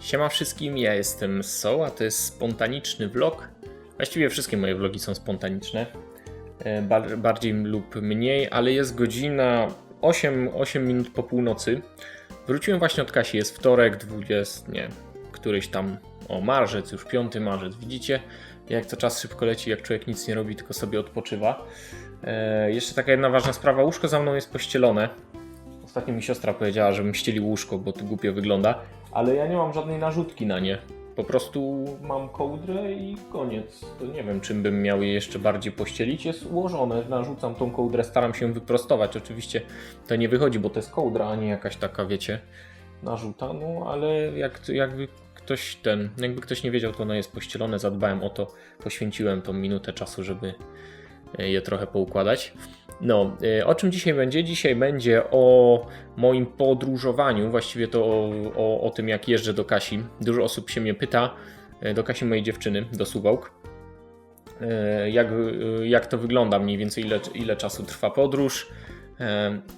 Siema wszystkim, ja jestem So, a to jest spontaniczny vlog. Właściwie wszystkie moje vlogi są spontaniczne, e, bar- bardziej lub mniej, ale jest godzina 8, 8 minut po północy. Wróciłem właśnie od Kasi, jest wtorek, 20, nie, któryś tam, o marzec, już 5 marzec, widzicie jak to czas szybko leci, jak człowiek nic nie robi, tylko sobie odpoczywa. E, jeszcze taka jedna ważna sprawa, łóżko za mną jest pościelone. Ostatnio mi siostra powiedziała, żebym ścielił łóżko, bo to głupio wygląda, ale ja nie mam żadnej narzutki na nie. Po prostu mam kołdrę i koniec. To nie wiem, czym bym miał je jeszcze bardziej pościelić. Jest ułożone, narzucam tą kołdrę, staram się wyprostować. Oczywiście to nie wychodzi, bo to jest kołdra, a nie jakaś taka, wiecie, narzuta. No ale jak, jakby ktoś ten, jakby ktoś nie wiedział, to ono jest pościelone, zadbałem o to, poświęciłem tą minutę czasu, żeby je trochę poukładać. No, e, o czym dzisiaj będzie? Dzisiaj będzie o moim podróżowaniu, właściwie to o, o, o tym, jak jeżdżę do Kasi. Dużo osób się mnie pyta, e, do Kasi mojej dziewczyny, do Suwałk, e, jak, jak to wygląda mniej więcej, ile, ile czasu trwa podróż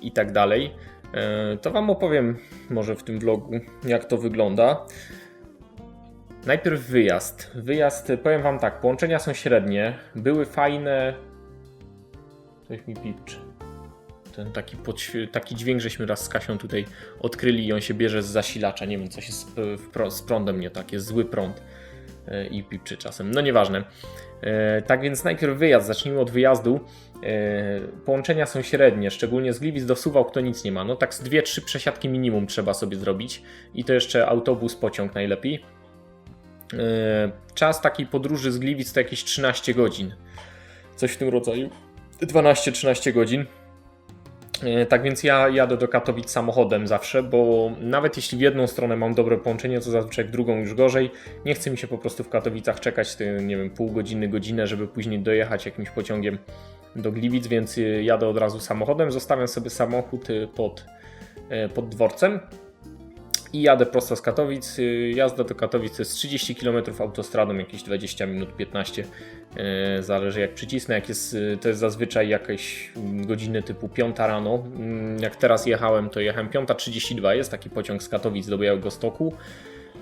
i tak dalej. To Wam opowiem może w tym vlogu, jak to wygląda. Najpierw wyjazd. Wyjazd, powiem Wam tak, połączenia są średnie, były fajne. Coś mi pipczy. Ten taki, taki dźwięk, żeśmy raz z Kasią tutaj odkryli i on się bierze z zasilacza. Nie wiem, coś jest z, pro- z prądem nie tak, jest zły prąd e, i pipczy czasem. No nieważne. E, Tak więc najpierw wyjazd, zacznijmy od wyjazdu. E, Połączenia są średnie, szczególnie z Gliwic do Suwałk to nic nie ma. No tak z 2-3 przesiadki minimum trzeba sobie zrobić i to jeszcze autobus, pociąg najlepiej. E, Czas takiej podróży z Gliwic to jakieś 13 godzin. Coś w tym rodzaju. 12-13 godzin. E, Tak więc ja jadę do Katowic samochodem zawsze, bo nawet jeśli w jedną stronę mam dobre połączenie, to zazwyczaj w drugą już gorzej. Nie chce mi się po prostu w Katowicach czekać, te, nie wiem, pół godziny, godzinę, żeby później dojechać jakimś pociągiem do Gliwic, więc y, jadę od razu samochodem. Zostawiam sobie samochód y, pod, pod dworcem i jadę prosto z Katowic. Y, Jazda do Katowic to jest 30 km autostradą, jakieś 20 minut, 15. y, Zależy jak przycisnę. Jak jest, y, to jest zazwyczaj jakieś mm, godziny typu 5 rano. Mm, Jak teraz jechałem, to jechałem 5.32. Jest taki pociąg z Katowic do Białegostoku.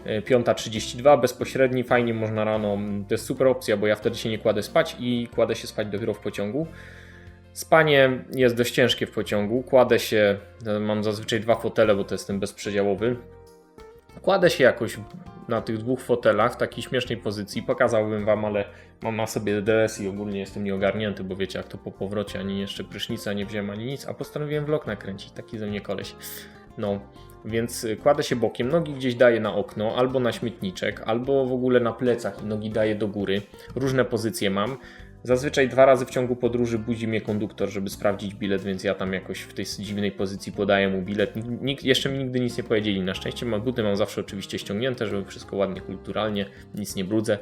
Y, 5.32 bezpośredni, fajnie można rano. mm, To jest super opcja, bo ja wtedy się nie kładę spać i kładę się spać dopiero w pociągu. Spanie jest dość ciężkie w pociągu. Kładę się, mam zazwyczaj dwa fotele, bo to jest ten bezprzedziałowy. Kładę się jakoś na tych dwóch fotelach w takiej śmiesznej pozycji. Pokazałbym wam, ale mam na sobie DDS i ogólnie jestem nieogarnięty, bo wiecie jak to po powrocie, ani jeszcze prysznica nie wziąłem, ani nic, a postanowiłem vlog nakręcić, taki ze mnie koleś. No, więc kładę się bokiem, nogi gdzieś daję na okno, albo na śmietniczek, albo w ogóle na plecach i nogi daję do góry. Różne pozycje mam. Zazwyczaj dwa razy w ciągu podróży budzi mnie konduktor, żeby sprawdzić bilet, więc ja tam jakoś w tej dziwnej pozycji podaję mu bilet. Nikt, jeszcze mi nigdy nic nie powiedzieli. Na szczęście mam buty, mam zawsze oczywiście ściągnięte, żeby wszystko ładnie, kulturalnie, nic nie brudzę.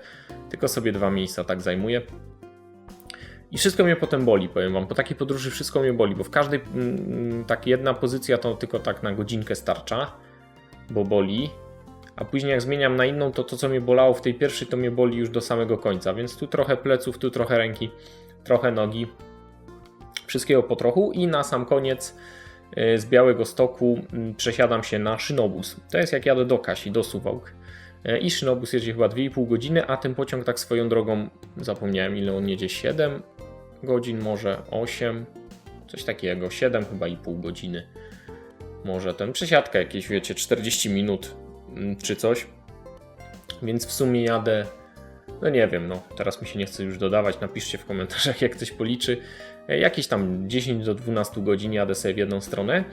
Tylko sobie dwa miejsca tak zajmuję. I wszystko mnie potem boli, powiem wam. Po takiej podróży wszystko mnie boli, bo w każdej mm, tak jedna pozycja to tylko tak na godzinkę starcza, bo boli. A później jak zmieniam na inną, to to co mnie bolało w tej pierwszej, to mnie boli już do samego końca. Więc tu trochę pleców, tu trochę ręki, trochę nogi. Wszystkiego po trochu i na sam koniec y, z Białego Stoku mm, przesiadam się na szynobus. To jest jak jadę do Kasi, do Suwałk. Y, I szynobus jedzie chyba 2,5 godziny, a ten pociąg tak swoją drogą, zapomniałem ile on jedzie, 7 godzin, może 8, coś takiego, 7 chyba i pół godziny. Może ten przesiadka jakieś, wiecie, 40 minut czy coś. Więc w sumie jadę, no nie wiem, no teraz mi się nie chce już dodawać, napiszcie w komentarzach jak ktoś policzy. E, Jakieś tam 10 do 12 godzin jadę sobie w jedną stronę.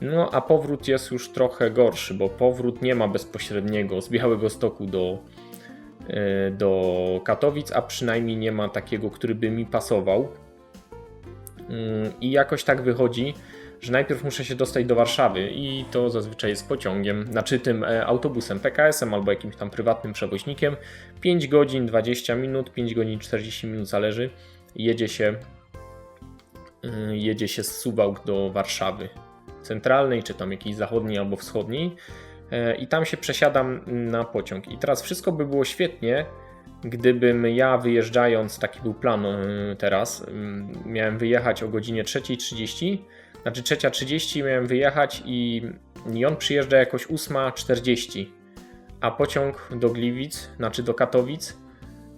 No a powrót jest już trochę gorszy, bo powrót nie ma bezpośredniego z Białego Stoku do, e, do Katowic, a przynajmniej nie ma takiego, który by mi pasował. Mm, I jakoś tak wychodzi, że najpierw muszę się dostać do Warszawy i to zazwyczaj jest pociągiem, znaczy tym e, autobusem PKS-em albo jakimś tam prywatnym przewoźnikiem. 5 godzin 20 minut, 5 godzin 40 minut zależy. Jedzie się, y, jedzie się z Suwałk do Warszawy centralnej, czy tam jakiejś zachodniej albo wschodniej e, i tam się przesiadam na pociąg. I teraz wszystko by było świetnie, gdybym ja wyjeżdżając, taki był plan y, teraz, ym, miałem wyjechać o godzinie 3.30, znaczy 3.30 miałem wyjechać i, i on przyjeżdża jakoś 8.40, a pociąg do Gliwic, znaczy do Katowic,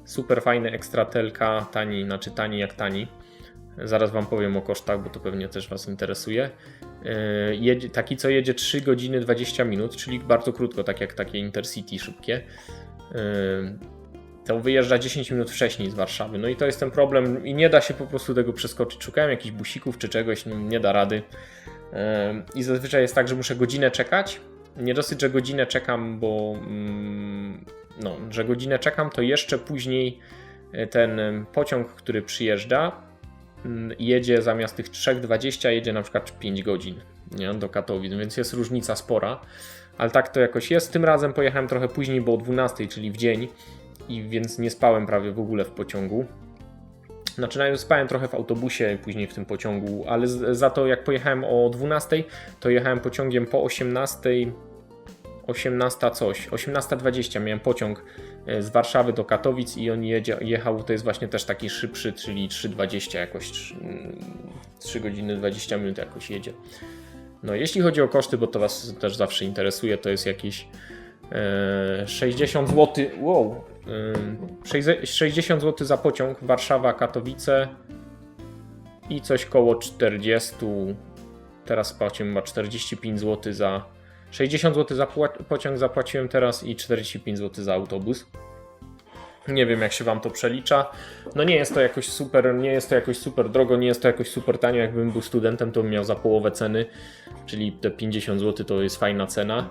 super fajny ekstratelka, tani, znaczy tani jak tani. Zaraz Wam powiem o kosztach, bo to pewnie też Was interesuje. Yy, Jedzie, taki, co jedzie 3 godziny 20 minut, czyli bardzo krótko, tak jak takie Intercity szybkie. To wyjeżdża 10 minut wcześniej z Warszawy. No i to jest ten problem i nie da się po prostu tego przeskoczyć. Szukałem jakichś busików czy czegoś, no nie da rady. I zazwyczaj jest tak, że muszę godzinę czekać. Nie dosyć, że godzinę czekam, bo mm, no, że godzinę czekam, to jeszcze później y, ten pociąg, który przyjeżdża, mm, jedzie zamiast tych 3,20 jedzie na przykład 5 godzin nie, do Katowic, więc jest różnica spora. Ale tak to jakoś jest. Tym razem pojechałem trochę później, bo o 12, czyli w dzień, i więc nie spałem prawie w ogóle w pociągu. Znaczy, najpierw spałem trochę w autobusie, później w tym pociągu, ale za to jak pojechałem o 12, to jechałem pociągiem po 18, 18 coś, 18.20 miałem pociąg e, z Warszawy do Katowic i on jedzie, jechał, to jest właśnie też taki szybszy, czyli 3.20 jakoś, 3, 3 godziny 20 minut jakoś jedzie. No jeśli chodzi o koszty, bo to Was też zawsze interesuje, to jest jakieś e, 60 zł, wow, e, 60 60 zł za pociąg Warszawa-Katowice i coś koło 40, teraz płacimy ma 45 zł za 60 zł za pociąg zapłaciłem teraz i 45 zł za autobus. Nie wiem jak się wam to przelicza. No nie jest to jakoś super, nie jest to jakoś super drogo, nie jest to jakoś super tanio. Jakbym był studentem, to bym miał za połowę ceny, czyli te 50 zł to jest fajna cena.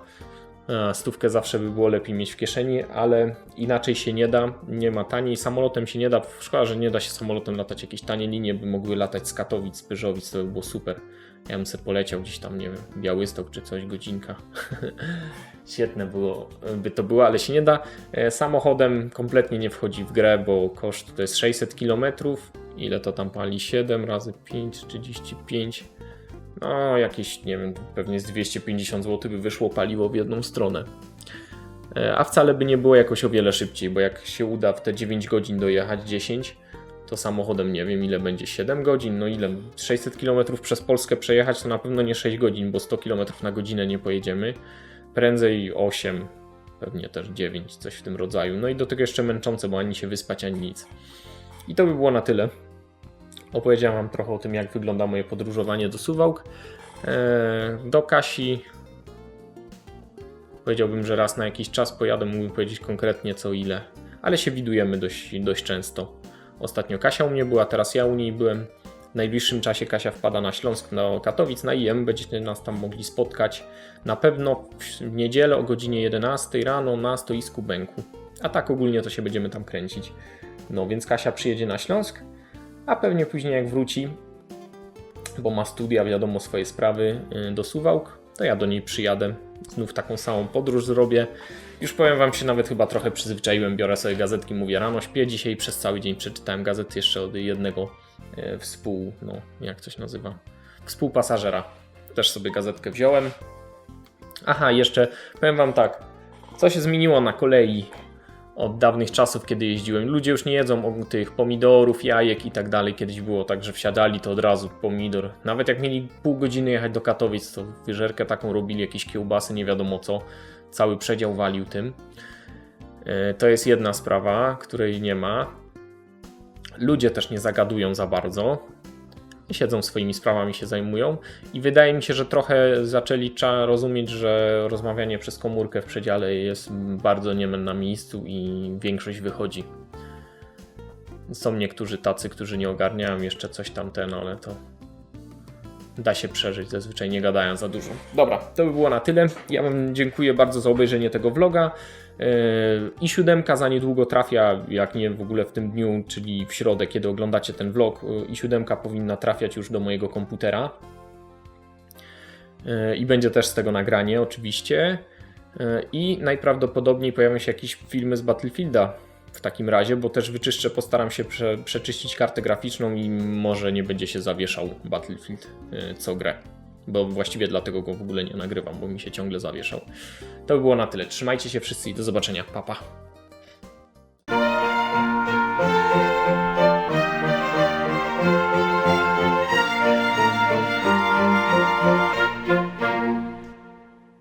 E, Stówkę zawsze by było lepiej mieć w kieszeni, ale inaczej się nie da. Nie ma taniej. Samolotem się nie da. Szkoda, że nie da się samolotem latać. Jakieś tanie linie by mogły latać z Katowic, z Pyżowic, to by było super. Ja bym sobie poleciał gdzieś tam, nie wiem, Białystok czy coś, godzinka. Świetne było, by to było, ale się nie da. E, Samochodem kompletnie nie wchodzi w grę, bo koszt to jest 600 km. Ile to tam pali? 7 razy 5, 35. No, jakieś, nie wiem, pewnie z 250 zł by wyszło paliwo w jedną stronę. E, A wcale by nie było jakoś o wiele szybciej, bo jak się uda w te 9 godzin dojechać, 10, to samochodem nie wiem ile będzie 7 godzin, no ile 600 km przez Polskę przejechać to na pewno nie 6 godzin, bo 100 km na godzinę nie pojedziemy. Prędzej 8, pewnie też 9, coś w tym rodzaju. No i do tego jeszcze męczące, bo ani się wyspać, ani nic. I to by było na tyle. Opowiedziałem Wam trochę o tym, jak wygląda moje podróżowanie do Suwałk. Eee, Do Kasi powiedziałbym, że raz na jakiś czas pojadę, mógłbym powiedzieć konkretnie co ile, ale się widujemy dość, dość często. Ostatnio Kasia u mnie była, teraz ja u niej byłem. W najbliższym czasie Kasia wpada na Śląsk do Katowic, na IM, będziecie nas tam mogli spotkać. Na pewno w niedzielę o godzinie 11 rano na stoisku Bęku. A tak ogólnie to się będziemy tam kręcić. No więc Kasia przyjedzie na Śląsk, a pewnie później jak wróci, bo ma studia, wiadomo, swoje sprawy y, do Suwałk, to ja do niej przyjadę. Znów taką samą podróż zrobię. Już powiem Wam się, nawet chyba trochę przyzwyczaiłem. Biorę sobie gazetki, mówię rano, śpię. Dzisiaj przez cały dzień przeczytałem gazety jeszcze od jednego e, współ, no jak coś nazywa, współpasażera. Też sobie gazetkę wziąłem. Aha, jeszcze powiem Wam tak. Co się zmieniło na kolei od dawnych czasów, kiedy jeździłem? Ludzie już nie jedzą tych pomidorów, jajek i tak dalej. Kiedyś było tak, że wsiadali to od razu pomidor. Nawet jak mieli pół godziny jechać do Katowic, to wyżerkę taką robili, jakieś kiełbasy, nie wiadomo co. Cały przedział walił tym. E, To jest jedna sprawa, której nie ma. Ludzie też nie zagadują za bardzo. Siedzą swoimi sprawami, się zajmują. I wydaje mi się, że trochę zaczęli rozumieć, że rozmawianie przez komórkę w przedziale jest bardzo niemen na miejscu i większość wychodzi. Są niektórzy tacy, którzy nie ogarniają jeszcze coś tam ten, ale to da się przeżyć, zazwyczaj nie gadają za dużo. Dobra, to by było na tyle. Ja Wam dziękuję bardzo za obejrzenie tego vloga. Yy, I siódemka za niedługo trafia, jak nie w ogóle w tym dniu, czyli w środę, kiedy oglądacie ten vlog. yy, I siódemka powinna trafiać już do mojego komputera. Yy, I będzie też z tego nagranie, oczywiście. I najprawdopodobniej pojawią się jakieś filmy z Battlefielda w takim razie, bo też wyczyszczę, postaram się prze, przeczyścić kartę graficzną i może nie będzie się zawieszał Battlefield co grę. Bo właściwie dlatego go w ogóle nie nagrywam, bo mi się ciągle zawieszał. To by było na tyle. Trzymajcie się wszyscy i do zobaczenia. Pa, pa.